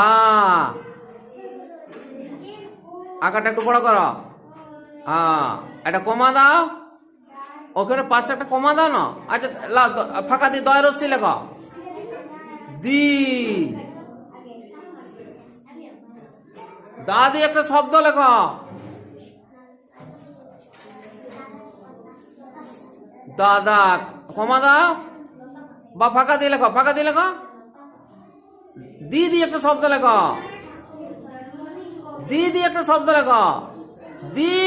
আ। আকারটা একটু বড় করো। আ, একটা কমা দাও। ওখানে পাঁচটা একটা কমা দাও না। আচ্ছা ফাঁকা দিয়ে দয় রশ্মি লেখো। দি। দা দিয়ে একটা শব্দ লেখো। দাদা কমা দাও। বা ফাঁকা দিয়ে লেখো, ফাঁকা দিয়ে লেখো। দি দিয়ে একটা শব্দ লেখো। দি দিয়ে একটা শব্দ লেখো। দি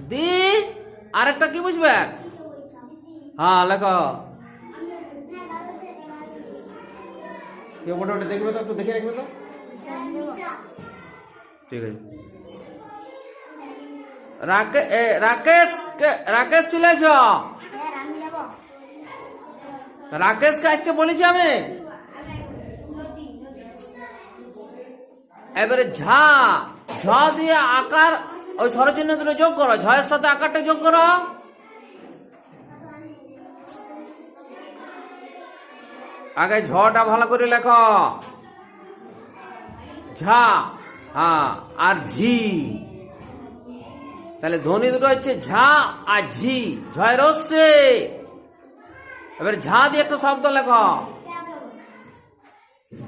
দি আরেকটা কি বুঝবে? হ্যাঁ লেখো। কেউ ফটো দেখবে তো? একটু দেখে রাখবে তো? ঠিক আছে। রাকেশ কে- রাকেশ চলে এসো। রাকেশকে আসতে বলেছি আমি। এবারে ঝা, ঝ দিয়ে আকার, ওই স্বরচিহ্ন দুটো যোগ করো। ঝয়ের সাথে আকারটা যোগ করো। আগে ঝটা ভালো করে লেখো। ঝা হ্যাঁ আর ঝি। তাহলে ধ্বনি দুটো হচ্ছে ঝা আর ঝি ঝয় রস্যে এবার ঝা দিয়ে একটা শব্দ লেখো।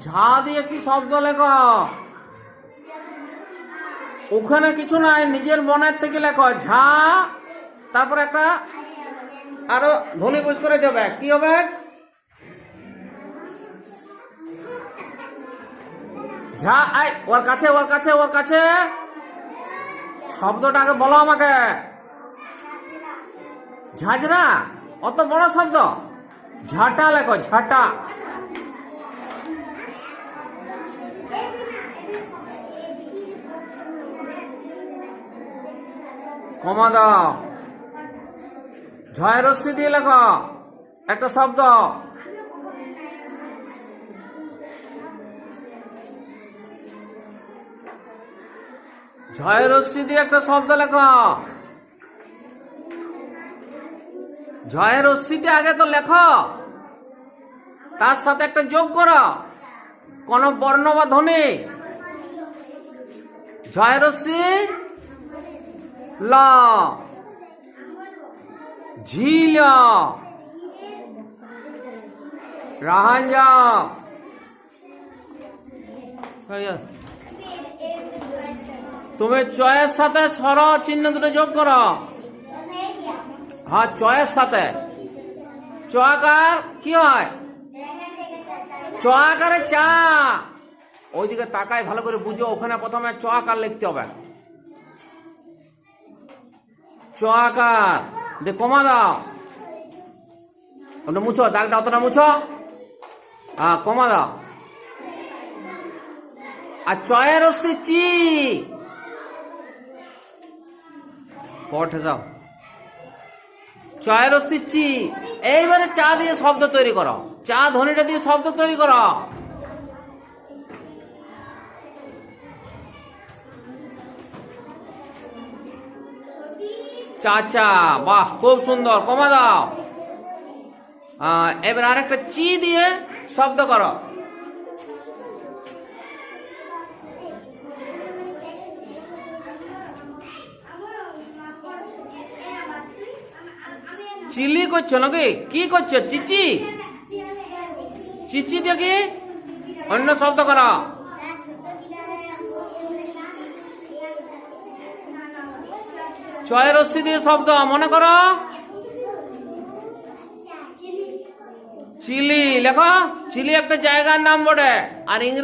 ঝা দিয়ে একটি শব্দ লেখো? ওখানে কিছু নাই, নিজের মনের থেকে লেখো, ঝা। তারপর একটা আরও ধ্বনি বুঝ করে যাবে কি হবে ঝা আই ওর কাছে ওর কাছে ওর কাছে। শব্দটা আগে বলো আমাকে। ঝাঁঝরা, অত বড় শব্দ। ঝাঁটা লেখো, ঝাঁটা। কমা দাও। ঝয় রশ্মি দিয়ে লেখো। একটা শব্দ। ঝয় রশ্মি দিয়ে একটা শব্দ লেখো। ঝয়ের রশ্মিটা আগে তো লেখো। তার সাথে একটা যোগ করো। কোন বর্ণ বা ধ্বনি। ঝয়ের রশ্মি ল। ঝিল। রাহাঞ্জ তুমি চয়ের সাথে স্বর চিহ্ন দুটো যোগ করো। হ্যাঁ চয়ের সাথে। চয়াকার কি হয়? চয়াকারে চা। ওইদিকে তাকায়, ভালো করে বুঝো, ওখানে প্রথমে চয়াকার লিখতে হবে। চয়াকার দে কমা দাও। ওটা মুছো, দাগটা অতটা মুছো? হ্যাঁ কমা দাও। আর চয়ের হচ্ছে চি। কঠে যাও চয়ের হচ্ছে চি। এইবারে চা দিয়ে শব্দ তৈরি করো। চা ধ্বনিটা দিয়ে শব্দ তৈরি করো। চাচা বাহ খুব সুন্দর কমা দাও। আহ, এবার আরেকটা চি দিয়ে শব্দ করো। চিলি করছ নাকি? কি করছ? চিচি? চিচি দিয়ে কি? অন্য শব্দ করো। ছয় রশ্মি দিয়ে শব্দ, মনে করো? চিলি, লেখো। চিলি একটা জায়গার নাম বটে। আর ইংরেজি